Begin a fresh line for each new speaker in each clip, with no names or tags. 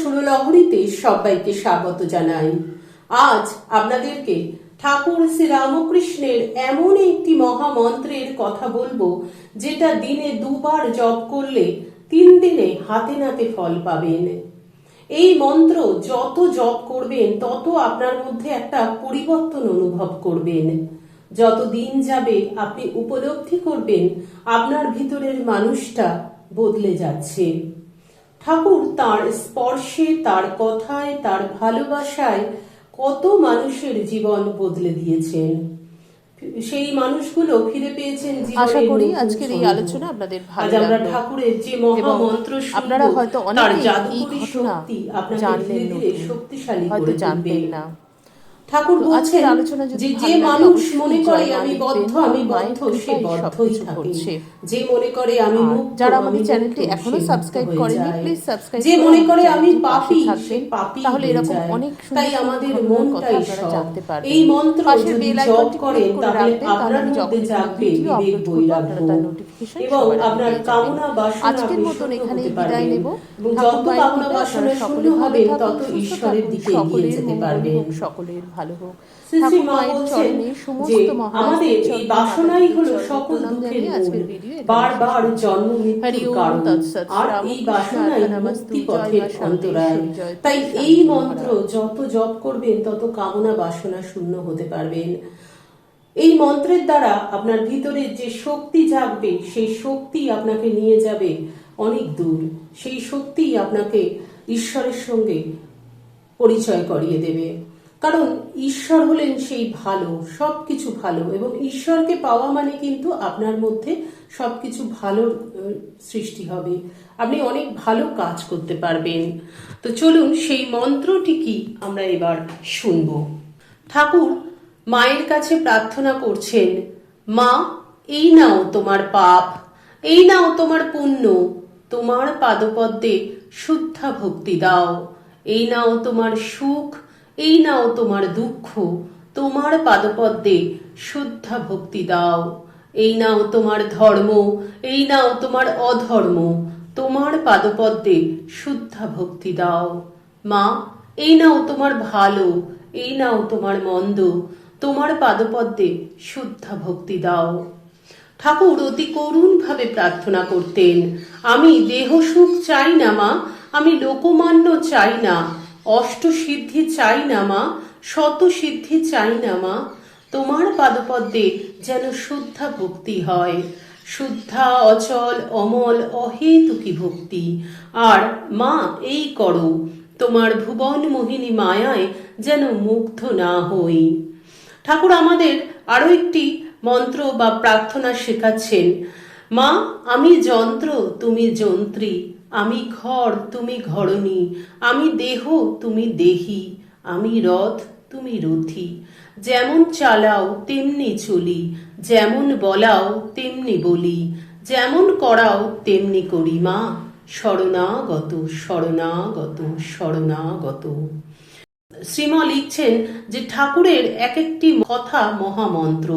সুরলহরীতে সবাইকে স্বাগত জানাই। আজ আপনাদেরকে ঠাকুর শ্রী রামকৃষ্ণের এমন একটি মহামন্ত্রের কথা বলব, যেটা দিনে দুবার জপ করলে তিন দিনে হাতে নাতে ফল পাবেন। এই মন্ত্র যত জপ করবেন, তত আপনার মধ্যে একটা পরিবর্তন অনুভব করবেন। যত দিন যাবে আপনি উপলব্ধি করবেন, আপনার ভিতরের মানুষটা বদলে যাচ্ছে। ঠাকুর তার স্পর্শে তার কথায় তার ভালোবাসায় কত মানুষের জীবন বদলে দিয়েছেন। সেই মানুষগুলো ফিরে পেয়েছেন
আশা করি আজকের এই আলোচনা আপনাদের ভালো
আজ আমরা ঠাকুরের যে মহামন্ত্র
আপনারা হয়তো অনেক এই ঘটনা জানলেন
শক্তিশালী
হয়তো
করে
জানতেন না।
ঠাকুর বলছেন যে যে মানুষ মনে করে আমি বদ্ধ আমি বদ্ধ সে বদ্ধই থাকে। যে মনে করে আমি
যারা
আমি
আমাদের চ্যানেলটি
এখনও
সাবস্ক্রাইব করেনি প্লিজ সাবস্ক্রাইব
যে মনে করে আমি পাপী সে পাপী
তাহলে এরকম অনেক
তাই আমাদের
কথা
মনটাই
জানতে পারবেন।
এই মন্ত্র যদি জপ করেন
করে
তাহলে আপনার মধ্যে জাগবে বিবেক বৈরাগ্য। এবং আপনার কামনা বাসনা
আজকের মতন
এখানে
বিদায় নেব।
যত কামনা বাসনা শূন্য হবেন তত ঈশ্বরের দিকে এগিয়ে যেতে
পারবে
পারবেন
সকলের ভালো হোক।
শ্রী শ্রী
ঠাকুর মায়ের চরণে সমস্ত
আমাদের এই বাসনাই হলো সকল দুঃখের মূল।
আজকের ভিডিও এখানে
বারবার জন্ম মৃত্যুর কারণ। আর এই বাসনাই মুক্তি পথের অন্তরায়। তাই এই মন্ত্র যত জপ করবেন তত কামনা বাসনা শূন্য হতে পারবেন। এই মন্ত্রের দ্বারা আপনার ভিতরে যে শক্তি জাগবে সেই শক্তি আপনাকে নিয়ে যাবে অনেক দূর। সেই শক্তি আপনাকে ঈশ্বরের সঙ্গে পরিচয় করিয়ে দেবে। কারণ ঈশ্বর হলেন সেই ভালো, সবকিছু ভালো, এবং ঈশ্বরকে পাওয়া মানে কিন্তু আপনার মধ্যে সবকিছু ভালোর সৃষ্টি হবে। আপনি অনেক ভালো কাজ করতে পারবেন। তো চলুন সেই মন্ত্রটি কি আমরা এবার শুনব। ঠাকুর, মায়ের কাছে প্রার্থনা করছেন, মা, এই নাও তোমার পাপ, এই নাও তোমার পুণ্য, তোমার পাদপদ্মে শুদ্ধা ভক্তি দাও, এই নাও তোমার সুখ এই নাও তোমার দুঃখ, তোমার পাদপদ্মে শুদ্ধা ভক্তি দাও। এই নাও তোমার ধর্ম, এই নাও তোমার অধর্ম, তোমার পাদপদ্মে শুদ্ধা ভক্তি দাও। মা, এই নাও তোমার ভালো, এই নাও তোমার মন্দ, তোমার পাদপদ্মে শুদ্ধা ভক্তি দাও। ঠাকুর, অতি করুণ ভাবে প্রার্থনা করতেন। আমি দেহ সুখ চাই না, মা, আমি লোকমান্য চাই না। অষ্ট সিদ্ধি চাই না মা শত সিদ্ধি চাই না মা। তোমার পাদপদ্মে যেন শুদ্ধা ভক্তি হয়। শুদ্ধা, অচল, অমল, অহেতুকি ভক্তি। আর মা, এই করো, তোমার ভুবন মোহিনী মায়ায় যেন মুগ্ধ না হই। ঠাকুর আমাদের আরও একটি মন্ত্র বা প্রার্থনা শেখাচ্ছেন। মা, আমি যন্ত্র, তুমি যন্ত্রী। আমি ঘর তুমি ঘরণী, আমি দেহ, তুমি দেহি, আমি রথ, তুমি রথি। যেমন চালাও, তেমনি চলি, যেমন বলাও, তেমনি বলি, যেমন করাও, তেমনি করি মা। শরণাগত শরণাগত শরণাগত। শ্রীমা লিখছেন যে ঠাকুরের এক একটি কথা মহামন্ত্র।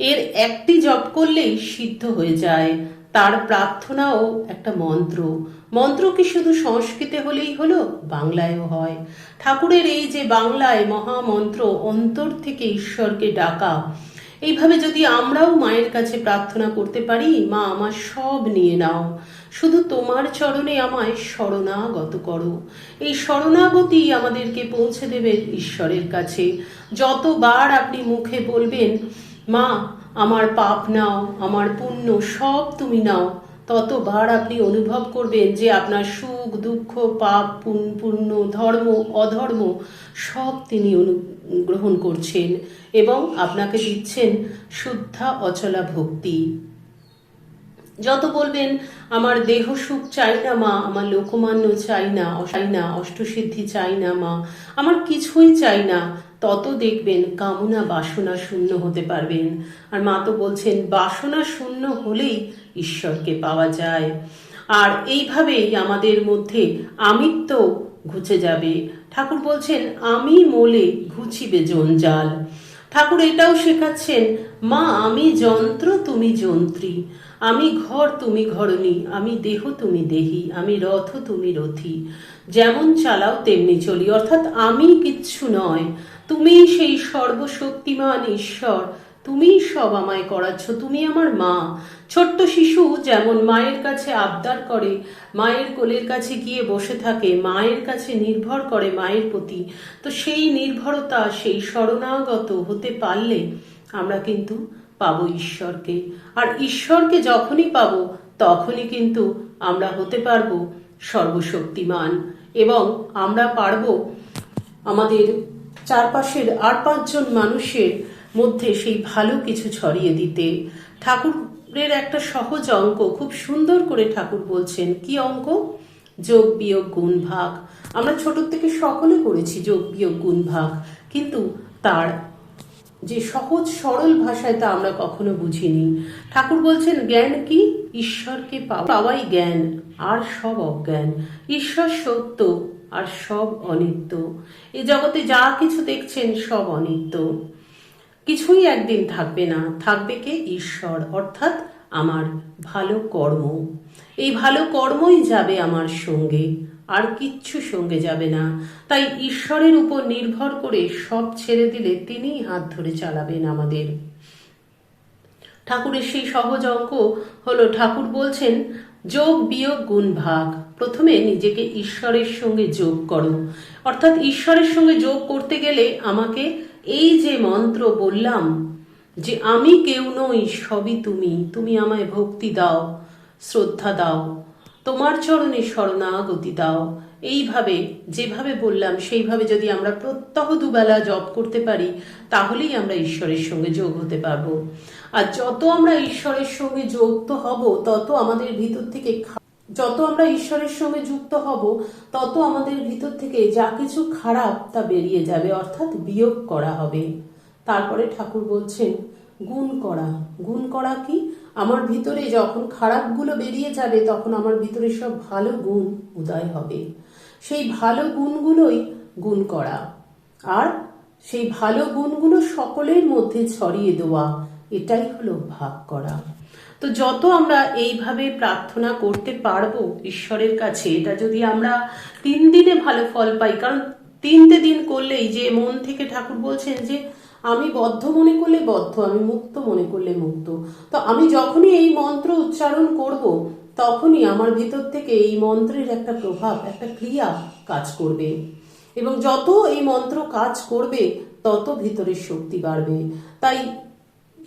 এর একটি জপ করলেই সিদ্ধ হয়ে যায়। তার প্রার্থনাও একটা মন্ত্র। মন্ত্র কি শুধু সংস্কৃতে হলেই হলো? বাংলায়ও হয়। ঠাকুরের এই যে বাংলায় মহামন্ত্র অন্তর থেকে ঈশ্বরকে ডাকা, এইভাবে যদি আমরাও মায়ের কাছে প্রার্থনা করতে পারি, মা আমার সব নিয়ে নাও। শুধু তোমার চরণে আমায় শরণাগত করো। এই শরণাগতি আমাদেরকে পৌঁছে দেবে ঈশ্বরের কাছে। যতবার আপনি মুখে বলবেন, মা আমার পাপ নাও, আমার পুণ্য সব তুমি নাও। ততবার আপনি অনুভব করবেন যে আপনার সুখ, দুঃখ, পাপ পুণ- পুণ্য, ধর্ম, অধর্ম সব তিনি অনু- গ্রহণ করছেন এবং আপনাকে দিচ্ছেন শুদ্ধা অচলা ভক্তি। যত বলবেন, আমার দেহ সুখ চাই না মা, আমার লোকমান্য চাই না চাই না, অষ্টসিদ্ধি চাই না মা, আমার কিছুই চাই না তত দেখবেন কামনা বাসনা শূন্য হতে পারবেন। আর মা তো বলছেন, বাসনা শূন্য হলেই ঈশ্বরকে পাওয়া যায়। আর এইভাবেই আমাদের মধ্যে আমিত্ব ঘুচে যাবে। ঠাকুর বলছেন, আমি মোলে ঘুচিবে জঞ্জাল। ঠাকুর এটাও শেখাচ্ছেন, মা, আমি যন্ত্র, তুমি যন্ত্রী। আমি ঘর, তুমি ঘরণী। আমি দেহ, তুমি দেহি। আমি রথ, তুমি রথী। যেমন চালাও, তেমনি চলি। অর্থাৎ আমি কিচ্ছু নয়। তুমি সেই সর্বশক্তিমান ঈশ্বর, তুমিই সব আমায় করাচ্ছ, তুমি আমার মা। ছোট্ট শিশু যেমন মায়ের কাছে আবদার করে, মায়ের কোলের কাছে গিয়ে বসে থাকে, মায়ের কাছে নির্ভর করে মায়ের প্রতি, তো সেই নির্ভরতা, সেই শরণাগত হতে পারলে আমরা কিন্তু পাবো ঈশ্বরকে। আর ঈশ্বরকে যখনই পাবো, তখনই কিন্তু আমরা হতে পারব সর্বশক্তিমান এবং আমরা পারব আমাদের চারপাশের আর পাঁচজন মানুষের মধ্যে সেই ভালো কিছু ছড়িয়ে দিতে। ঠাকুরের একটা সহজ অঙ্ক, খুব সুন্দর করে ঠাকুর বলছেন। কি অঙ্ক? যোগ বিয়োগ গুণ ভাগ। আমরা ছোট থেকে সকলে করেছি যোগ বিয়োগ গুণ ভাগ, কিন্তু তার যে সহজ সরল ভাষায় তা আমরা কখনো বুঝিনি। ঠাকুর বলছেন, জ্ঞান কি? ঈশ্বরকে পাওয়া- পাওয়াই জ্ঞান, আর সব অজ্ঞান। ঈশ্বর সত্য আর সব অনিত্য। এ জগতে যা কিছু দেখছেন সব অনিত্য। কিছুই একদিন থাকবে না। থাকবে কে? ঈশ্বর, অর্থাৎ আমার ভালো কর্ম। এই ভালো কর্মই যাবে আমার সঙ্গে। আর কিচ্ছু সঙ্গে যাবে না। তাই ঈশ্বরের উপর নির্ভর করে সব ছেড়ে দিলে তিনিই হাত ধরে চালাবেন আমাদের। ঠাকুরের সেই সহজ অঙ্ক হলো, ঠাকুর বলছেন যোগ বিয়োগ গুণ ভাগ। প্রথমে নিজেকে ঈশ্বরের সঙ্গে যোগ করো। অর্থাৎ ঈশ্বরের সঙ্গে যোগ করতে গেলে আমাকে এই যে মন্ত্র বললাম যে, আমি কেউ নই, সবই তুমি। তুমি আমায় ভক্তি দাও, শ্রদ্ধা দাও। তোমার চরণে শরণাগতি দাও। এইভাবে, যেভাবে বললাম, সেইভাবে যদি আমরা প্রত্যহ দুবেলা জপ করতে পারি, তাহলেই আমরা ঈশ্বরের সঙ্গে যোগ হতে পারব। আর যত আমরা ঈশ্বরের সঙ্গে যুক্ত হব, তত আমাদের ভিতর থেকে যত আমরা ঈশ্বরের সঙ্গে যুক্ত হব, তত আমাদের ভিতর থেকে যা কিছু খারাপ তা বেরিয়ে যাবে, অর্থাৎ বিয়োগ করা হবে। তারপরে ঠাকুর বলছেন, গুণ করা। গুণ করা কি? আমার ভিতরে যখন খারাপগুলো বেরিয়ে যাবে, তখন আমার ভিতরে সব ভালো গুণ উদয় হবে। সেই ভালো গুণগুলোই গুণ করা। আর সেই ভালো গুণগুলো সকলের মধ্যে ছড়িয়ে দেওয়া, এটাই হলো ভাগ করা। তো যত আমরা এইভাবে প্রার্থনা করতে পারব ঈশ্বরের কাছে, এটা যদি আমরা তিন দিনে ভালো ফল পাই, কারণ তিনটে দিন করলেই যে মন থেকে ঠাকুর বলছেন যে, আমি বদ্ধ মনে করলে বদ্ধ, আমি মুক্ত মনে করলে মুক্ত। তো আমি যখনই এই মন্ত্র উচ্চারণ করব তখনই আমার ভিতর থেকে এই মন্ত্রের একটা প্রভাব, একটা ক্রিয়া কাজ করবে। এবং যত এই মন্ত্র কাজ করবে, তত ভিতরের শক্তি বাড়বে। তাই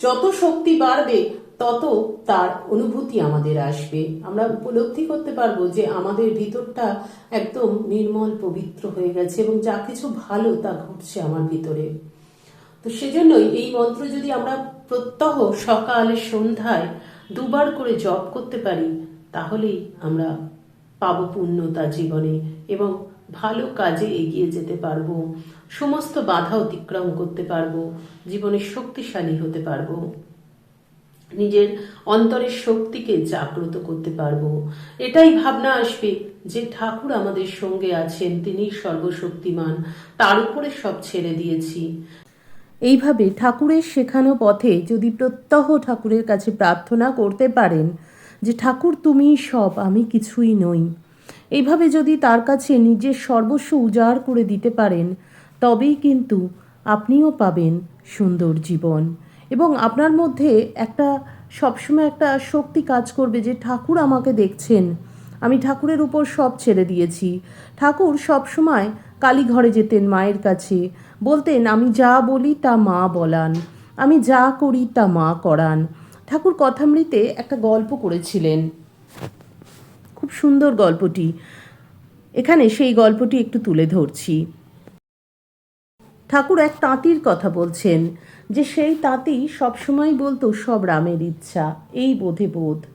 যত শক্তি বাড়বে, তত তার অনুভূতি আমাদের আসবে। আমরা উপলব্ধি করতে পারব যে আমাদের ভিতরটা একদম নির্মল, পবিত্র হয়ে গেছে এবং যা কিছু ভালো তা ঘটছে আমার ভিতরে। তো সেজন্যই এই মন্ত্র যদি আমরা প্রত্যহ সকালে, সন্ধ্যায় দুবার করে জপ করতে পারি তাহলেই আমরা পাবো পূর্ণতা জীবনে এবং ভালো কাজে এগিয়ে যেতে পারব, সমস্ত বাধা অতিক্রম করতে পারব, জীবনে শক্তিশালী হতে পারব, নিজের অন্তরের শক্তিকে জাগ্রত করতে পারব। এটাই ভাবনা আসবে যে ঠাকুর আমাদের সঙ্গে আছেন, তিনি সর্বশক্তিমান, তার উপরে সব ছেড়ে দিয়েছি।
এইভাবে ঠাকুরের শেখানো পথে যদি প্রত্যহ ঠাকুরের কাছে প্রার্থনা করতে পারেন যে, ঠাকুর তুমি সব, আমি কিছুই নই। এইভাবে যদি তার কাছে নিজের সর্বস্ব উজাড় করে দিতে পারেন, তবেই কিন্তু আপনিও পাবেন সুন্দর জীবন। এবং আপনার মধ্যে একটা, সবসময় একটা শক্তি কাজ করবে যে, ঠাকুর আমাকে দেখছেন, আমি ঠাকুরের উপর সব ছেড়ে দিয়েছি। ঠাকুর সবসময় কালীঘরে যেতেন মায়ের কাছে, বলতেন, আমি যা বলি তা মা বলান, আমি যা করি তা মা করান। ঠাকুর কথামৃতে একটা গল্প করেছিলেন। খুব সুন্দর গল্পটি। এখানে সেই গল্পটি একটু তুলে ধরছি। ঠাকুর এক তাঁতির কথা বলছেন যে, সেই তাঁতি সবসময় বলতো, সব রামের ইচ্ছা, এই বোধে বোধ।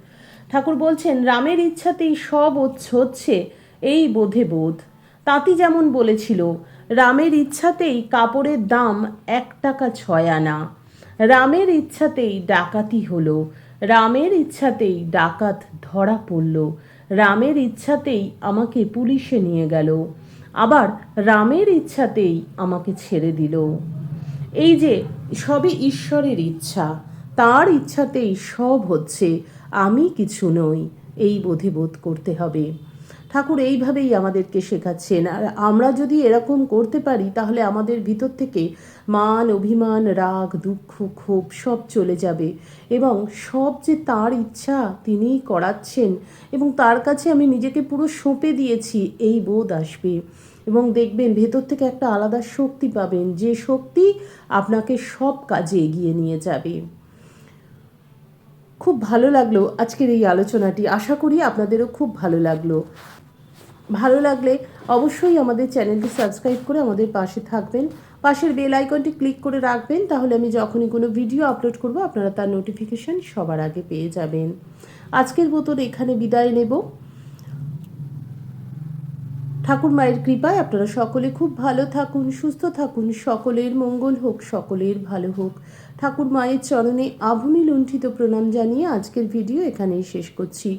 ঠাকুর বলছেন, রামের ইচ্ছাতেই সব হচ্ছে- এই বোধে বোধ। তাঁতি যেমন বলেছিল, রামের ইচ্ছাতেই কাপড়ের দাম এক টাকা ছয় আনা। রামের ইচ্ছাতেই ডাকাতি হলো। রামের ইচ্ছাতেই ডাকাত ধরা পড়ল। রামের ইচ্ছাতেই আমাকে পুলিশে নিয়ে গেল। আবার রামের ইচ্ছাতেই আমাকে ছেড়ে দিল। এই যে,
সবই ঈশ্বরের ইচ্ছা। তার ইচ্ছাতেই সব হচ্ছে। আমি কিছু নই, এই বোধে বোধ করতে হবে। ঠাকুর এইভাবেই আমাদেরকে শেখাচ্ছেন। আর আমরা যদি এরকম করতে পারি, তাহলে আমাদের ভিতর থেকে মান, অভিমান, রাগ, দুঃখ, ক্ষোভ সব চলে যাবে এবং সব যে তার ইচ্ছা তিনিই করাচ্ছেন এবং তার কাছে আমি নিজেকে পুরো সঁপে দিয়েছি, এই বোধ আসবে। এবং দেখবেন ভেতর থেকে একটা আলাদা শক্তি পাবেন, যে শক্তি আপনাকে সব কাজে এগিয়ে নিয়ে যাবে। খুব ভালো লাগল আজকের এই আলোচনাটি। আশা করি আপনাদেরও খুব ভালো লাগল। ভালো লাগলে অবশ্যই আমাদের চ্যানেলটি সাবস্ক্রাইব করে আমাদের পাশে থাকবেন। পাশের বেল আইকনটি ক্লিক করে রাখবেন, তাহলে আমি যখনই কোনো ভিডিও আপলোড করব, আপনারা তার নোটিফিকেশন সবার আগে পেয়ে যাবেন। আজকের মতন এখানে বিদায় নেব। ঠাকুর মায়ের কৃপায় আপনারা সকলে খুব ভালো থাকুন, সুস্থ থাকুন, সকলের মঙ্গল হোক, সকলের ভালো হোক। ঠাকুর মায়ের চরণে আভূমি লুণ্ঠিত প্রণাম জানিয়ে আজকের ভিডিও এখানেই শেষ করছি।